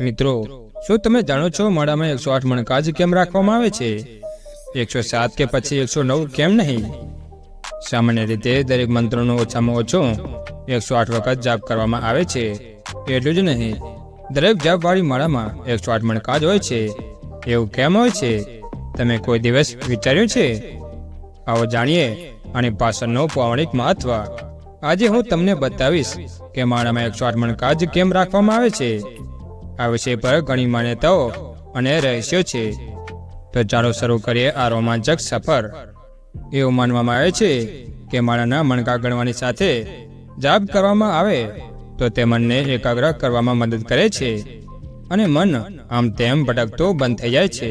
મિત્રો, શું તમે જાણો છો માળામાં એકસો આઠ મણકા જ કેમ રાખવામાં આવે છે? એકસો સાત કે પછી એકસો નવ કેમ નહીં? સામાન્ય રીતે દરેક મંત્રનો ઓછામાં ઓછો એકસો આઠ વખત જાપ કરવામાં આવે છે. એટલું જ નહીં, દરેક જાપવાળી માળામાં એકસો આઠ મણકા જ હોય છે. એવું કેમ હોય છે? તમે કોઈ દિવસ વિચાર્યું છે? આવો જાણીએ અને પાછળનો પૌરાણિક મહત્વ. આજે હું તમને બતાવીશ કે માળામાં એકસો આઠ મણકા જ કેમ રાખવામાં આવે છે. આ વિષય પર ઘણી માન્યતાઓ અને રહસ્યો છે. તો ચાલો શરૂ કરીએ આ રોમાંચક સફર. એવું માનવામાં આવે છે કે માળાના મણકા ગણવાની સાથે જાપ કરવામાં આવે તો તે મનને એકાગ્ર કરવામાં મદદ કરે છે અને મન આમ તેમ ભટકતું બંધ થઈ જાય છે.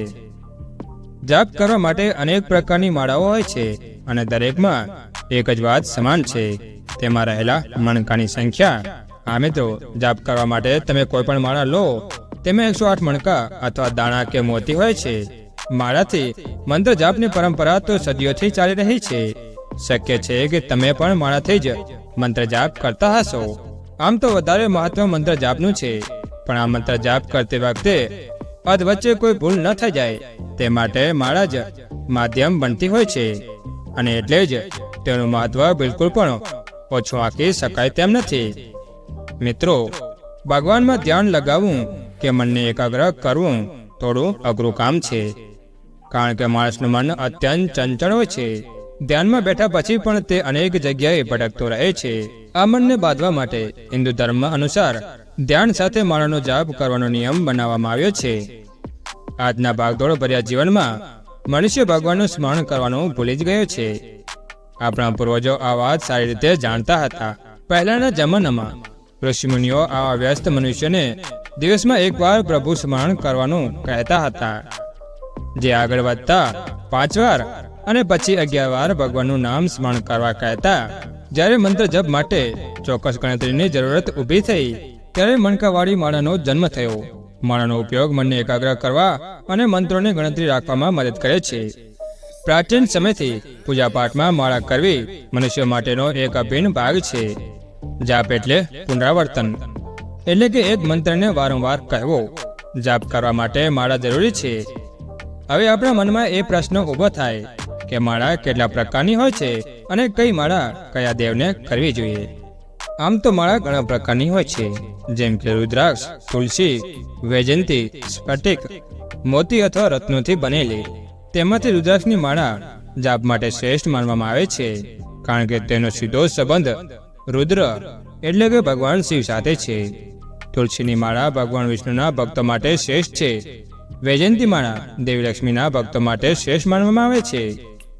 જાપ કરવા માટે અનેક પ્રકારની માળાઓ હોય છે અને દરેકમાં એક જ વાત સમાન છે. તેમાં રહેલા મણકાની સંખ્યા આ મિત્રો જાપ કરવા માટે તમે કોઈ પણ માળા લો, તેમાં એકસો આઠ મણકા અથવા દાણા કે મોતી હોય છે. માળાથી મંત્ર જાપની પરંપરા તો સદીઓથી ચાલી રહી છે. શક્ય છે કે તમે પણ માળાથી જ મંત્ર જાપ કરતા હશો. આમ તો વધારે મહત્વ મંત્ર જાપનું છે. પણ આ મંત્ર જાપ કરતી વખતે અધ વચ્ચે કોઈ ભૂલ ન થઈ જાય. તે માટે માળા જ માધ્યમ બનતી હોય છે. અને એટલે જ તેનું મહત્વ બિલકુલ પણ ઓછું આંકી શકાય તેમ નથી. મિત્રો, ભગવાનમાં ધ્યાન લગાવવું કે મનને એકાગ્ર કરવું થોડું અઘરું કામ છે. કારણ કે માણસનું મન અત્યંત ચંચળ હોય છે. ધ્યાનમાં બેઠા પછી પણ તે અનેક જગ્યાએ ભટકતો રહે છે. આ મનને બાંધવા માટે હિન્દુ ધર્મ અનુસાર ધ્યાન સાથે માળાનો જાપ કરવાનો નિયમ બનાવવામાં આવ્યો છે. આજના ભાગદોડ ભર્યા જીવનમાં મનુષ્ય ભગવાનનું સ્મરણ કરવાનું ભૂલી જ ગયો છે. આપણા પૂર્વજો આ વાત સારી રીતે જાણતા હતા. પહેલાના જમાનામાં ઋષિમુનિઓ આવા વ્યસ્ત મનુષ્યને દિવસમાં એકવાર પ્રભુ સ્મરણ કરવાનું કહેતા હતા. જે આગળ વધતા પાંચ વાર અને પછી અગિયાર વાર ભગવાનનું નામ સ્મરણ કરવા કહેતા, જ્યારે મંત્ર જપ માટે ચોક્કસ ગણતરીની જરૂરત ઊભી થઈ, ત્યારે મણકાવાળી માળાનો જન્મ થયો. માળાનો ઉપયોગ મનને એકાગ્ર કરવા અને મંત્રોની ગણતરી રાખવામાં મદદ કરે છે. પ્રાચીન સમયથી પૂજાપાઠમાં માળા કરવી મનુષ્ય માટેનો એક અભિન્ન ભાગ છે. જાપ એટલે પુનરાવર્તન. એટલે કે એક મંત્રને વારંવાર કહેવો. જાપ કરવા માટે માળા જરૂરી છે. હવે આપણા મનમાં એ પ્રશ્ન ઊભો થાય કે માળા કેટલા પ્રકારની હોય છે અને કઈ માળા કયા દેવને કરવી જોઈએ. આમ તો માળા ઘણા પ્રકારની હોય છે. જેમ કે રુદ્રાક્ષ, તુલસી, વૈજયંતી, સ્ફટિક, મોતી અથવા રત્નોથી બનેલી. તેમાંથી રુદ્રાક્ષની માળા જાપ માટે શ્રેષ્ઠ માનવામાં આવે છે. કારણ કે તેનો સીધો સંબંધ રુદ્ર એટલે કે ભગવાન શિવ સાથે છે. તુલસીની માળા ભગવાન વિષ્ણુના ભક્તો માટે શ્રેષ્ઠ છે. વૈજયંતી માળા દેવી લક્ષ્મીના ભક્તો માટે શ્રેષ્ઠ માનવામાં આવે છે.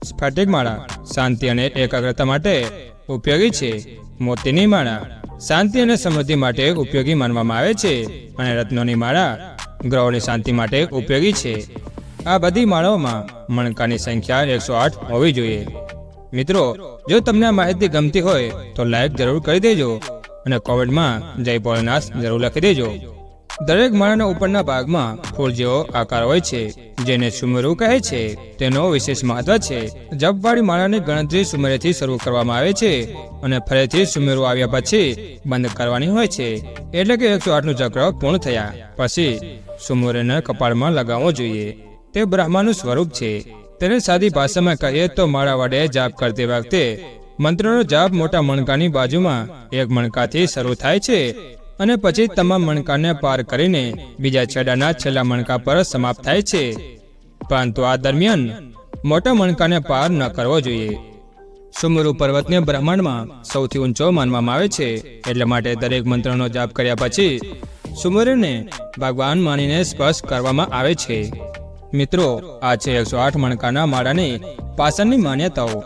સ્ફટિક માળા શાંતિ અને એકાગ્રતા માટે ઉપયોગી છે. મોતીની માળા શાંતિ અને સમૃદ્ધિ માટે ઉપયોગી માનવામાં આવે છે. અને રત્નોની માળા ગ્રહોની શાંતિ માટે ઉપયોગી છે. આ બધી માળાઓમાં મણકાની સંખ્યા એકસો આઠ હોવી જોઈએ. મિત્રો, જો તમને આ માહિતી ગમતી હોય, તો લાઈક જરૂર કરી દેજો અને કોમેન્ટમાં જય ભોળનાથ જરૂર લખી દેજો. દરેક માળાના ઉપરના ભાગમાં ફૂલ જેવો આકાર હોય છે, જેને સુમેરુ કહે છે. તેનો વિશેષ મહત્વ છે. જપવાળી માળાની ગણતરી સુમેરેથી શરૂ કરવામાં આવે છે અને ફરીથી સુમેરુ આવ્યા પછી બંધ કરવાની હોય છે. એટલે કે એકસો આઠનું ચક્ર પૂર્ણ થયા. પછી સુમેરુને કપાળમાં લગાવવો જોઈએ. તે બ્રહ્માનું સ્વરૂપ છે. તેને સાદી ભાષામાં કહીએ તો માળા વડે જાપ કરતી વખતે મંત્રનો જાપ મોટા મણકાની બાજુમાં એક મણકાથી શરૂ થાય છે અને પછી તમામ મણકાને પાર કરીને બીજા છેડાના છેલ્લા મણકા પર સમાપ્ત થાય છે. પરંતુ આ દરમિયાન મોટા મણકાને પાર ન કરવો જોઈએ. સુમરુ પર્વતને બ્રહ્માંડમાં સૌથી ઊંચો માનવામાં આવે છે. એટલે માટે દરેક મંત્રનો જાપ કર્યા પછી સુમરુને ભગવાન માનીને સ્પર્શ કરવામાં આવે છે. મિત્રો આ છે એકસો આઠ મણકાના માળાની પાસણની માન્યતાઓ.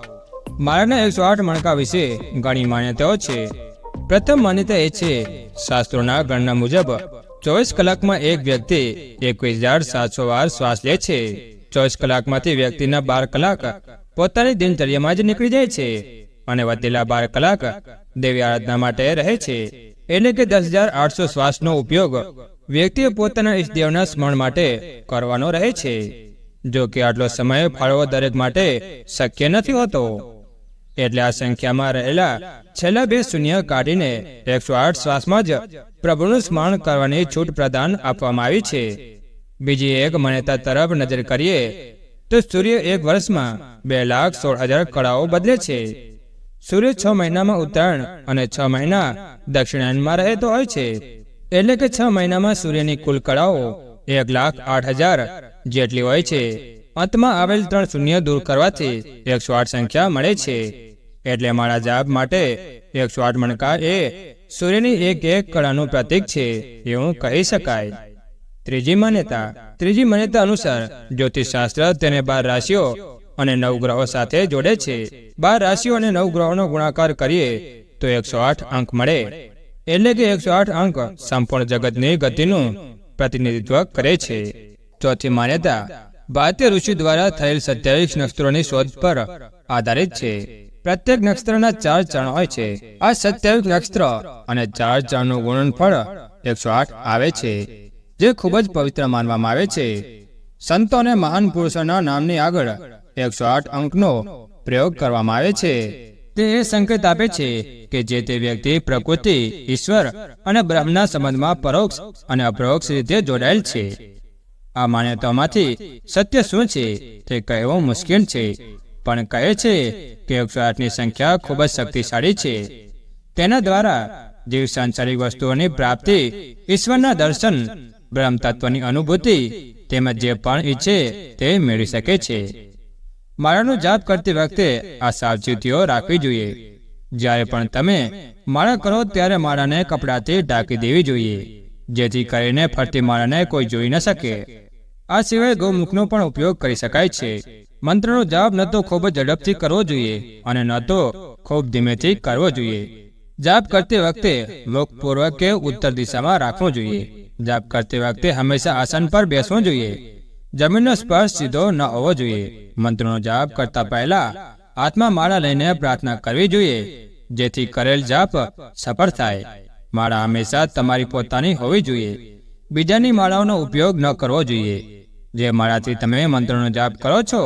માળાના એકસો આઠ મણકા વિશે ઘણી માન્યતાઓ છે. પ્રથમ માન્યતા એ છે, શાસ્ત્રોના ગણના મુજબ ચોવીસ કલાકમાં એક વ્યક્તિ એકવીસ હજાર સાતસો વાર શ્વાસ લે છે. ચોવીસ કલાકમાંથી વ્યક્તિના બાર કલાક પોતાની દિનચર્યામાં જ નીકળી જાય છે અને વધેલા બાર કલાક દેવી આરાધના માટે રહે છે. એટલે કે દસ હજાર આઠસો શ્વાસનો ઉપયોગ વ્યક્તિએ પોતાના ઈષ્ટદેવના સ્મરણ માટે કરવાનો રહે છે. જો કે આટલો સમય ફાળવો દરેક માટે શક્ય નથી હોતો. એટલે આ સંખ્યામાં રહેલા છેલ્લા બે શૂન્ય કાઢીને એકસો આઠ શ્વાસમાં જ પ્રભુનું સ્મરણ કરવાની છૂટ પ્રદાન આપવામાં આવી છે. બીજી એક માન્યતા તરફ નજર કરીએ, તો સૂર્ય એક વર્ષમાં બે લાખ સોળ હજાર કળાઓ બદલે છે. સૂર્ય છ મહિનામાં ઉત્તરાયણ અને છ મહિના દક્ષિણાયનમાં રહેતો હોય છે. એટલે કે છ મહિનામાં સૂર્યની કુલ કળાઓ એક લાખ આઠ હજાર જેટલી હોય છે. અંતમાં આવેલ ત્રણ શૂન્ય દૂર કરવાથી એકસો આઠ સંખ્યા મળે છે. એટલે મારા જાપ માટે એકસો આઠ મણકા એ સૂર્યની એક એક કળાનું પ્રતીક છે એવું કહી શકાય. ત્રીજી માન્યતા. ત્રીજી માન્યતા અનુસાર જ્યોતિષશાસ્ત્ર તેને બાર રાશિઓ અને નવ ગ્રહો સાથે જોડે છે. બાર રાશિઓ અને નવ ગ્રહોનો ગુણાકાર કરીએ તો એકસો આઠ અંક મળે. એટલે કે એકસો આઠ અંક સંપૂર્ણ જગતની ગતિનું પ્રતિનિધિત્વ કરે છે. ચોથી માન્યતા, ભારતીય ઋષિ દ્વારા થયેલ સત્યાવીસ નક્ષત્રોની શોધ પર આધારિત છે. પ્રત્યેક નક્ષત્રના ચાર ચરણ હોય છે. આ સત્યાવીસ નક્ષત્ર અને ચાર ચરણનું ગુણનફળ એકસો આઠ આવે છે, જે ખૂબ જ પવિત્ર માનવામાં આવે છે. સંતો અને મહાન પુરુષોના નામની આગળ એકસો આઠ અંકનો પ્રયોગ કરવામાં આવે છે. તે સંકેત આપે છે કે જે તે વ્યક્તિ પ્રકૃતિ, ઈશ્વર અને બ્રહ્મના સંબંધમાં પરોક્ષ અને અપરોક્ષ રીતે જોડાયેલ છે. આ માન્યતામાંથી સત્ય શું છે તે કહેવું મુશ્કેલ છે, પણ કહે છે કે એકસો સંખ્યા ખૂબ જ શક્તિશાળી છે. તેના દ્વારા જીવ સાંસારિક વસ્તુઓની પ્રાપ્તિ, ઈશ્વરના દર્શન બ્રહ્મ તત્વની અનુભૂતિ તેમજ જે પણ ઈચ્છે તે મેળવી શકે છે. માળાનો જાપ કરતી વખતે આ સાવચેતીઓ રાખવી જોઈએ. જ્યારે પણ તમે માળા કરો ત્યારે માળાને કપડાથી ઢાંકી દેવી જોઈએ, જેથી કરીને ફરતી માળાને કોઈ જોઈ ન શકે. આ સિવાય ગૌમુખનો પણ ઉપયોગ કરી શકાય છે. મંત્રનો જાપ ન તો ખૂબ ઝડપથી કરવો જોઈએ અને ન તો ખૂબ ધીમેથી કરવો જોઈએ. જાપ કરતી વખતે લોકપૂર્વક કે ઉત્તર દિશામાં રાખવો જોઈએ. જાપ કરતી વખતે હંમેશા આસન પર બેસવું જોઈએ. જમીનનો સ્પર્શ સીધો ન હોવો જોઈએ. મંત્રનો જાપ કરતા પહેલા હાથમાં માળા લઈને પ્રાર્થના કરવી જોઈએ, જેથી કરેલ જાપ સફળ થાય. માળા હંમેશા તમારી પોતાની હોવી જોઈએ. બીજાની માળાઓનો ઉપયોગ ન કરવો જોઈએ. જે માળાથી તમે મંત્રનો જાપ કરો છો,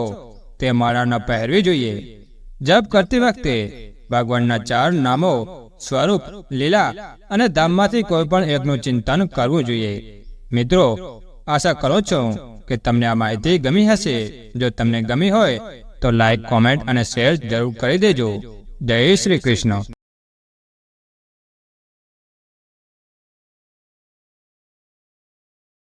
તે માળા ન પહેરવી જોઈએ. જપ કરતી વખતે ભગવાનના ચાર નામો, સ્વરૂપ, લીલા અને ધામમાંથી કોઈ પણ એકનું ચિંતન કરવું જોઈએ. મિત્રો, આશા કરો છો કે તમને આ માહિતી ગમી હશે. જો તમને ગમી હોય, તો લાઇક કોમેન્ટ અને શેર જરૂર કરી દેજો. જય શ્રી કૃષ્ણ.